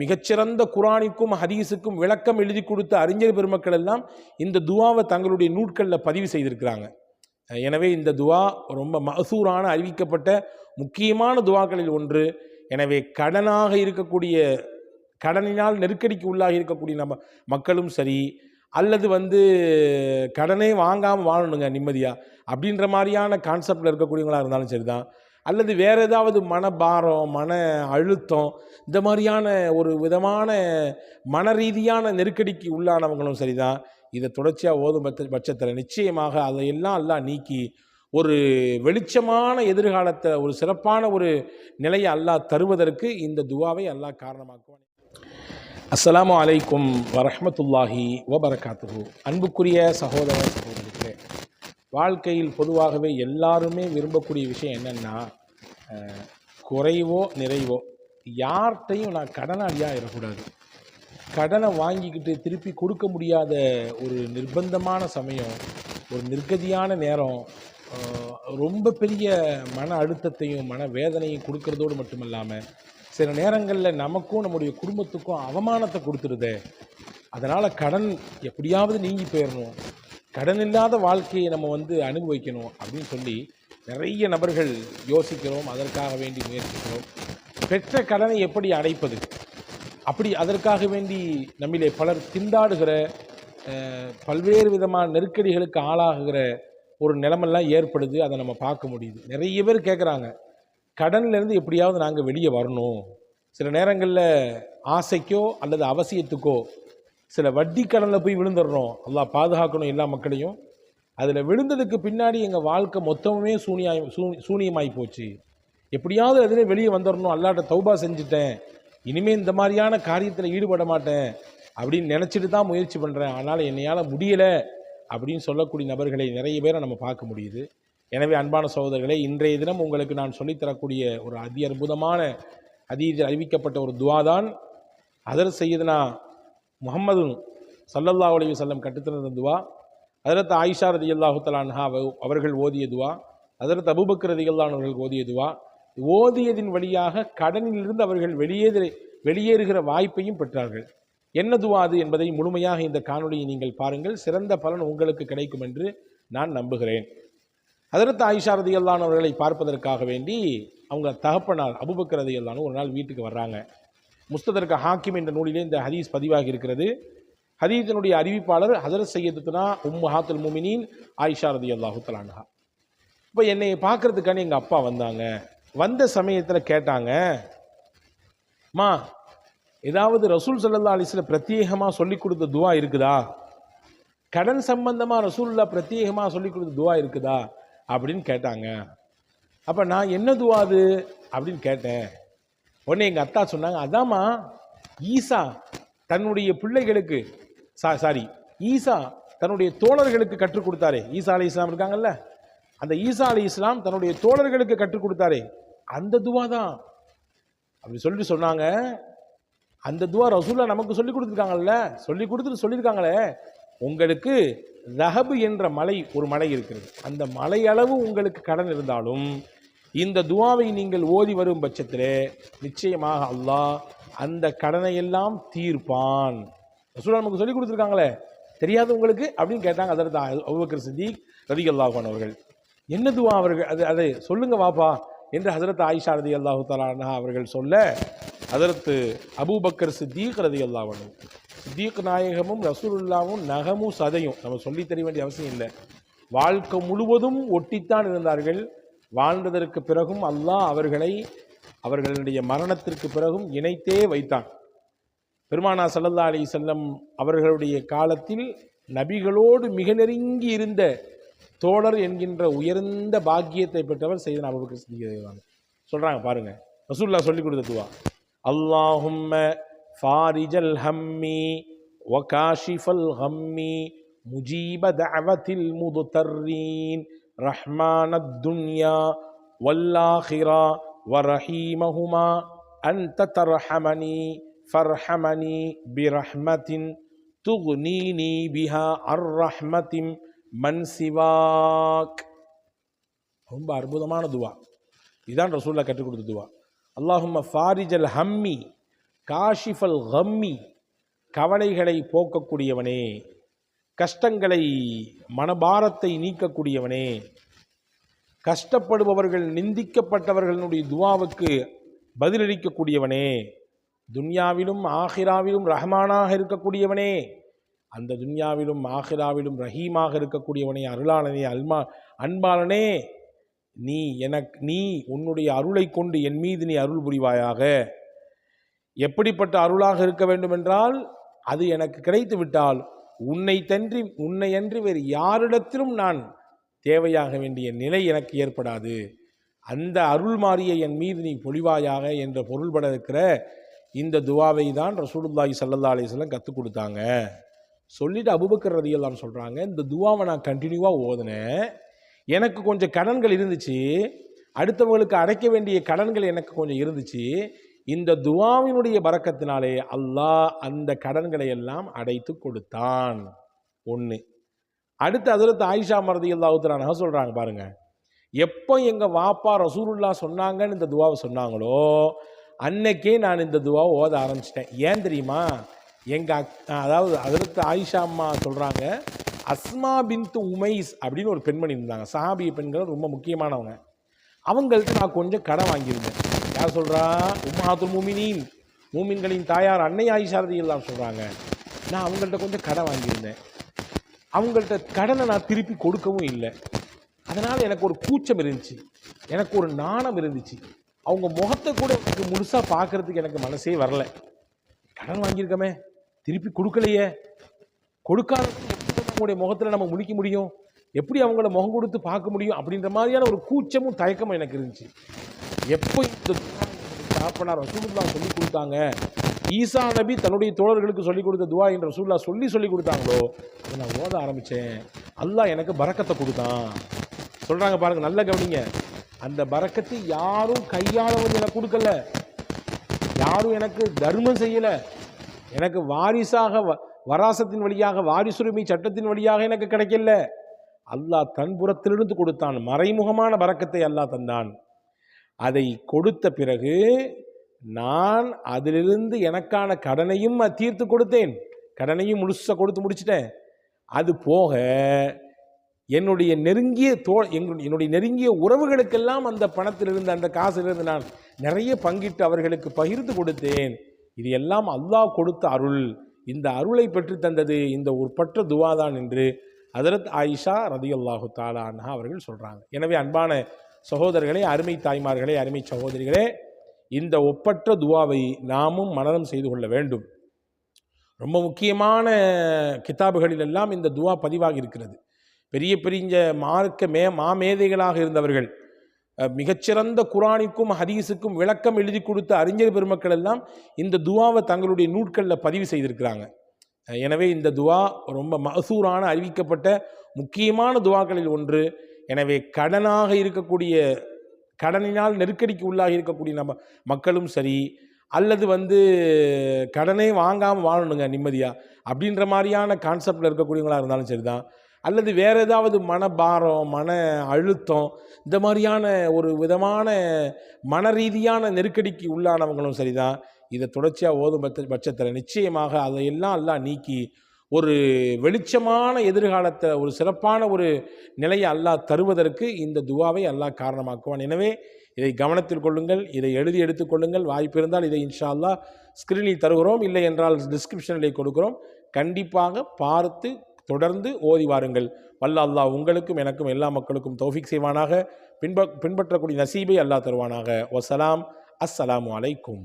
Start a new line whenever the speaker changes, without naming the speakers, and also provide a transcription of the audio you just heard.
மிகச்சிறந்த குரானிக்கும் ஹதீஸுக்கும் விளக்கம் எழுதி கொடுத்த அறிஞர் பெருமக்கள் எல்லாம் இந்த துவாவை தங்களுடைய நூட்களில் பதிவு செய்திருக்கிறாங்க. எனவே இந்த துவா ரொம்ப மசூரான அறிவிக்கப்பட்ட முக்கியமான துவாக்களில் ஒன்று. எனவே கடனாக இருக்கக்கூடிய கடனினால் நெருக்கடிக்கு உள்ளாக இருக்கக்கூடிய நம்ம மக்களும் சரி அல்லது வந்து கடனே வாங்காமல் வாழணுங்க நிம்மதியாக அப்படின்ற மாதிரியான கான்செப்டில் இருக்கக்கூடியவங்களாக இருந்தாலும் சரி தான் அல்லது வேறு ஏதாவது மனபாரம் மன அழுத்தம் இந்த மாதிரியான ஒரு விதமான மன ரீதியான நெருக்கடிக்கு உள்ளானவங்களும் சரிதான். இதை தொடர்ச்சியாக ஓதும் பட்ச பட்சத்தில் நிச்சயமாக அதையெல்லாம் எல்லாம் நீக்கி ஒரு வெளிச்சமான எதிர்காலத்தை ஒரு சிறப்பான ஒரு நிலையை அல்லாஹ் தருவதற்கு இந்த துவாவை அல்லாஹ் காரணமாக்குவான். அஸ்ஸலாமு அலைக்கும் வரமத்துல்லாஹி வபரகாத்துஹு. அன்புக்குரிய சகோதர சகோதரிகளே வாழ்க்கையில் பொதுவாகவே எல்லாருமே விரும்பக்கூடிய விஷயம் என்னென்னா குறைவோ நிறைவோ யார்கிட்டையும் நான் கடனாளியாக இருக்கக்கூடாது கடனை வாங்கிக்கிட்டு திருப்பி கொடுக்க முடியாத ஒரு நிர்பந்தமான சமயம் ஒரு நிர்கதியான நேரம் ரொம்ப பெரிய மன அழுத்தத்தையும் மன வேதனையும் கொடுக்கறதோடு மட்டுமல்லாமல் சில நேரங்களில் நமக்கும் நம்முடைய குடும்பத்துக்கும் அவமானத்தை கொடுத்துருதே. அதனால் கடன் எப்படியாவது நீங்கி போயிடணும் கடன் இல்லாத வாழ்க்கையை நம்ம வந்து அனுபவிக்கணும் அப்படின்னு சொல்லி நிறைய நபர்கள் யோசிக்கிறோம் அதற்காக வேண்டி முயற்சிக்கிறோம். பெற்ற கடனை எப்படி அடைப்பது? அப்படி அதற்காக வேண்டி நம்மிலே பலர் திண்டாடுகிற பல்வேறு விதமான நெருக்கடிகளுக்கு ஆளாகுகிற ஒரு நிலமெல்லாம் ஏற்படுது. அதை நம்ம பார்க்க முடியுது. நிறைய பேர் கேட்குறாங்க கடன்லேருந்து எப்படியாவது நாங்கள் வெளியே வரணும். சில நேரங்களில் ஆசைக்கோ அல்லது அவசியத்துக்கோ சில வட்டி கடனில் போய் விழுந்துடுறோம் அல்லாஹ் பாதுகாக்கணும் எல்லா மக்களையும். அதில் விழுந்ததுக்கு பின்னாடி எங்கள் வாழ்க்கை மொத்தமுமே சூனியாய் சூ சூனியமாகி போச்சு. எப்படியாவது அதில் வெளியே வந்துடணும் அல்லாட்ட தௌபா செஞ்சுட்டேன். இனிமேல் இந்த மாதிரியான காரியத்தில் ஈடுபட மாட்டேன். அப்படின்னு நினச்சிட்டு தான் முயற்சி பண்ணுறேன் ஆனால் என்னையால் முடியலை அப்படின்னு சொல்லக்கூடிய நபர்களை நிறைய பேரை நம்ம பார்க்க முடியுது. எனவே அன்பான சகோதரர்களே இன்றைய தினம் உங்களுக்கு நான் சொல்லித்தரக்கூடிய ஒரு அதி அற்புதமான அதீதில் அறிவிக்கப்பட்ட ஒரு துவா தான் அதர் செய்யுதுனா முகமது சல்லல்லா அலைஹி வஸல்லம் கட்டுத்தந்த துவா அதரத் ஆயிஷா ரதி அல்லாஹு தலான்ஹா அவர்கள் ஓதிய துவா அதரத் அபுபக்கர் ரதி அவர்கள் ஓதிய துவா ஓதியதின் வழியாக கடனிலிருந்து அவர்கள் வெளியேற வெளியேறுகிற வாய்ப்பையும் பெற்றார்கள். என்ன துவா அது என்பதை முழுமையாக இந்த காணொலியை நீங்கள் பாருங்கள். சிறந்த பலன் உங்களுக்கு கிடைக்கும் என்று நான் நம்புகிறேன். அதரத் ஆயிஷா ரதி அவர்களை பார்ப்பதற்காக வேண்டி அவங்க தகப்பனார் அபுபக்கர் ரதி ஒரு நாள் வீட்டுக்கு வர்றாங்க. முஸ்ததற்கு ஹாக்கிம் என்ற நூலிலே இந்த ஹதீஸ் பதிவாகி இருக்கிறது ஹதீஸினுடைய அறிவிப்பாளர் ஹசரத் சையதுனா உம்மு ஹாத்துல் முமினின் ஆயிஷா ரதி அல்லாஹு தலான்ஹா இப்போ என்னை பார்க்கறதுக்கான எங்கள் அப்பா வந்தாங்க. வந்த சமயத்தில் கேட்டாங்க மா ஏதாவது ரசூல் சல்லா அலிஸில் பிரத்யேகமாக சொல்லி கொடுத்த துவா இருக்குதா? கடன் சம்பந்தமாக ரசூல்லா பிரத்யேகமாக சொல்லி கொடுத்த துவா இருக்குதா? அப்படின்னு கேட்டாங்க. அப்போ நான் என்ன துவா அது? அப்படின்னு கேட்டேன். உடனே எங்கள் அத்தா சொன்னாங்க அதாம்மா ஈசா தன்னுடைய பிள்ளைகளுக்கு சா சாரி ஈசா தன்னுடைய தோழர்களுக்கு கற்றுக் கொடுத்தாரே. ஈசா அலி இஸ்லாம் இருக்காங்கல்ல? அந்த ஈசா அலி இஸ்லாம் தன்னுடைய தோழர்களுக்கு கற்றுக் கொடுத்தாரே. அந்த துவா தான். அப்படி சொல்லிட்டு சொன்னாங்க. அந்த துவா ரசூல்லா நமக்கு சொல்லி கொடுத்துருக்காங்கல்ல? சொல்லி கொடுத்துட்டு சொல்லியிருக்காங்களே. உங்களுக்கு ரஹபு என்ற மலை ஒரு மலை இருக்கிறது. அந்த மலை அளவு உங்களுக்கு கடன் இருந்தாலும் இந்த துவாவை நீங்கள் ஓதி வரும் பட்சத்திலே நிச்சயமாக அல்லாஹ் அந்த கடனை எல்லாம் தீர்ப்பான். ரசூலா நமக்கு சொல்லி கொடுத்துருக்காங்களே தெரியாது உங்களுக்கு அப்படின்னு கேட்டாங்க அதற்கு அபுபக்கர் சித்திக் ரதி அல்லாஹான் அவர்கள். என்ன துவா அவர்கள்? அது அதை சொல்லுங்க வாப்பா என்று ஹசரத் ஆயிஷா ரதி அல்லாஹு தலானா அவர்கள் சொல்ல அதற்கு அபூபக்கர் சித்தீக் ரதி அல்லாஹன் சித்தீக் நாயகமும் ரசூலுல்லாவும் நகமும் சதையும். நம்ம சொல்லி தெரிய வேண்டிய அவசியம் இல்லை. வாழ்க்கை முழுவதும் ஒட்டித்தான் இருந்தார்கள். வாழ்ந்ததற்கு பிறகும் அல்லாஹ் அவர்களை அவர்களுடைய மரணத்திற்கு பிறகும் இணைத்தே வைத்தான். பெருமானா சல்லல்லா அலி செல்லம் அவர்களுடைய காலத்தில் நபிகளோடு மிக நெருங்கி இருந்த தோழர் என்கின்ற உயர்ந்த பாக்கியத்தை பெற்றவர் செய்தன் அபுபக்கர் சித்திக் சொல்கிறாங்க பாருங்க. ரசூல்லா சொல்லி கொடுத்ததுவா அல்லாஹும்ம ஃபாரிஜல் ஹம்மி ஒகாஷிஃபல் ஹம்மி முஜீப தஅவத்தில் முதுதர்ரீன் ரஹ்மானத் துன்யா வல்லாஹிரா வரஹீமஹுமா அன்த தர்ஹமனி ஃபர்ஹமனி பிரஹ்மத்தின் துக்னீனி பிஹா அர் ரஹ்மத்தின் மன்சிவாக் ரொம்ப அற்புதமான துவா. இதுதான் ரசூல்லா கற்றுக் கொடுத்த துவா. அல்லாஹும் ஃபாரிஜல் ஹம்மி காஷிஃபல் ஹம்மி கவலைகளை போக்கக்கூடியவனே. கஷ்டங்களை மனபாரத்தை நீக்கக்கூடியவனே. கஷ்டப்படுபவர்கள் நிந்திக்கப்பட்டவர்களுடைய துவாவுக்கு பதிலளிக்கக்கூடியவனே. துன்யாவிலும் ஆஹிராவிலும் ரஹ்மானாக இருக்கக்கூடியவனே. அந்த துன்யாவிலும் ஆஹிராவிலும் ரஹீமாக இருக்கக்கூடியவனே அருளாளனே அல்மா அன்பாளனே. நீ எனக்கு நீ உன்னுடைய அருளை கொண்டு என் மீது நீ அருள் புரிவாயாக. எப்படிப்பட்ட அருளாக இருக்க வேண்டுமென்றால் அது எனக்கு கிடைத்து விட்டால் உன்னை தன்றி உன்னை அன்றி வேறு யாரிடத்திலும் நான் தேவையாக வேண்டிய நிலை எனக்கு ஏற்படாது. அந்த அருள் மாறிய என் மீது நீ பொழிவாயாக என்ற பொருள்பட இருக்கிற இந்த துவாவை தான் ரசூலுல்லாஹி சல்லா அலிஸ்லாம் கற்றுக் கொடுத்தாங்க. சொல்லிட்டு அபுபக்கர் ரதியெல்லாம் சொல்கிறாங்க இந்த துவாவை நான் கண்டினியூவாக ஓதுனேன். எனக்கு கொஞ்சம் கடன்கள் இருந்துச்சு. அடுத்தவங்களுக்கு அடைக்க வேண்டிய கடன்கள் எனக்கு கொஞ்சம் இருந்துச்சு. இந்த துவாவினுடைய பறக்கத்தினாலே அல்லாஹ் அந்த கடன்களை எல்லாம் அடைத்து கொடுத்தான். ஒன்று அடுத்து அதில் ஆயிஷா மரதி அல்லாஹுத்தரான சொல்கிறாங்க பாருங்க. எப்போ எங்கள் வாப்பா ரசூலுல்லா சொன்னாங்கன்னு இந்த துவாவை சொன்னாங்களோ அன்னைக்கே நான் இந்த துவாவை ஓத ஆரம்பிச்சிட்டேன். ஏன் தெரியுமா? எங்கள் அக் அதாவது அதிர்த்து ஆயிஷா அம்மா சொல்கிறாங்க அஸ்மா பின்து உமைஸ் அப்படின்னு ஒரு பெண்மணி இருந்தாங்க. சஹாபிய பெண்கள் ரொம்ப முக்கியமானவங்க. அவங்கள்ட்ட நான் கொஞ்சம் கடன் வாங்கியிருந்தேன். யார் சொல்கிறா உம்மாதுல் மூமினின். மூமின்களின் தாயார் அன்னை ஆயிஷா ரதியெல்லாம் சொல்கிறாங்க நான் அவங்கள்ட்ட கொஞ்சம் கடன் வாங்கியிருந்தேன். அவங்கள்ட்ட கடனை நான் திருப்பி கொடுக்கவும் இல்லை. அதனால் எனக்கு ஒரு கூச்சம் இருந்துச்சு. எனக்கு ஒரு நாணம் இருந்துச்சு. அவங்க முகத்தை கூட எனக்கு முழுசாக பார்க்கறதுக்கு எனக்கு மனசே வரல. கடன் வாங்கியிருக்கமே. திருப்பி கொடுக்கலையே. கொடுக்காத நம்முடைய முகத்தில் நம்ம முழிக்க முடியும்? எப்படி அவங்கள முகம் கொடுத்து பார்க்க முடியும் அப்படின்ற மாதிரியான ஒரு கூச்சமும் தயக்கமும் எனக்கு இருந்துச்சு. எப்போ இந்த தாப்பனார் ரசூலுல்லா சொல்லி கொடுத்தாங்க ஈசா நபி தன்னுடைய தோழர்களுக்கு சொல்லி கொடுத்த துவா என்ற ரசூல்லா சொல்லி சொல்லி கொடுத்தாங்களோ அதை நான் ஓத ஆரம்பித்தேன் அல்லாஹ் எனக்கு பரக்கத்தை கொடுத்தான். சொல்கிறாங்க பாருங்கள் நல்ல கவனிங்க. அந்த பரக்கத்தை யாரும் கையாள வந்து எனக்கு கொடுக்கல. யாரும் எனக்கு தர்மம் செய்யலை. எனக்கு வாரிசாக வ- வராசத்தின் வழியாக வாரிசுரிமை சட்டத்தின் வழியாக எனக்கு கிடைக்கல. அல்லாஹ் தன்புறத்திலிருந்து கொடுத்தான். மறைமுகமான பறக்கத்தை அல்லாஹ் தந்தான். அதை கொடுத்த பிறகு நான் அதிலிருந்து எனக்கான கடனையும் தீர்த்து கொடுத்தேன். கடனையும் முழுசாக கொடுத்து முடிச்சிட்டேன். அது போக என்னுடைய நெருங்கிய தோ என்னுடைய நெருங்கிய உறவுகளுக்கெல்லாம் அந்த பணத்திலிருந்து அந்த காசிலிருந்து நான் நிறைய பங்கிட்டு அவர்களுக்கு பகிர்ந்து கொடுத்தேன். இது எல்லாம் அல்லாஹ் கொடுத்த அருள். இந்த அருளை பெற்று தந்தது இந்த ஒற்பற்ற துவாதான் என்று ஹதரத் ஆயிஷா ரதியுல்லாஹு தாலான்ஹா அவர்கள் சொல்கிறாங்க எனவே அன்பான சகோதரர்களே அருமை தாய்மார்களே அருமை சகோதரிகளே இந்த ஒப்பற்ற துவாவை நாமும் மனனம் செய்து கொள்ள வேண்டும். ரொம்ப முக்கியமான கிதாபுகளில் எல்லாம் இந்த துவா பதிவாகி இருக்கிறது. பெரிய பெரிய மார்க்க மே மாமேதைகளாக இருந்தவர்கள் மிகச்சிறந்த குரானிக்கும் ஹதீஸுக்கும் விளக்கம் எழுதி கொடுத்த அறிஞர் பெருமக்கள் எல்லாம் இந்த துவாவை தங்களுடைய நூட்களில் பதிவு செய்திருக்கிறாங்க. எனவே இந்த துவா ரொம்ப மசூரான அறிவிக்கப்பட்ட முக்கியமான துவாக்களில் ஒன்று. எனவே கடனாக இருக்கக்கூடிய கடனினால் நெருக்கடிக்கு உள்ளாக இருக்கக்கூடிய நம்ம மக்களும் சரி அல்லது வந்து கடனே வாங்காமல் வாழணுங்க நிம்மதியாக அப்படின்ற மாதிரியான கான்செப்டில் இருக்கக்கூடியவங்களாக இருந்தாலும் சரி தான் அல்லது வேறு ஏதாவது மனபாரம் மன அழுத்தம் இந்த மாதிரியான ஒரு விதமான மன ரீதியான நெருக்கடிக்கு உள்ளானவங்களும் சரிதான். இதை தொடர்ச்சியாக ஓதும் பட்ச பட்சத்தில் நிச்சயமாக அதையெல்லாம் எல்லாம் நீக்கி ஒரு வெளிச்சமான எதிர்காலத்தை ஒரு சிறப்பான ஒரு நிலையை அல்லாஹ் தருவதற்கு இந்த துவாவை அல்லாஹ் காரணமாக்குவான். எனவே இதை கவனத்தில் கொள்ளுங்கள் இதை எழுதி எடுத்துக்கொள்ளுங்கள் வாய்ப்பு இருந்தால் இதை இன்ஷா அல்லா ஸ்க்ரீனில் தருகிறோம். இல்லை என்றால் டிஸ்கிரிப்ஷனில் கொடுக்கிறோம். கண்டிப்பாக பார்த்து தொடர்ந்து ஓதி வாருங்கள். வல்ல அல்லாஹ் உங்களுக்கும் எனக்கும் எல்லா மக்களுக்கும் தௌஃபிக் செய்வானாக. பின்ப பின்பற்றக்கூடிய நசீபை அல்லாஹ் தருவானாக. வசலாம். அஸ்ஸலாமு அலைக்கும்.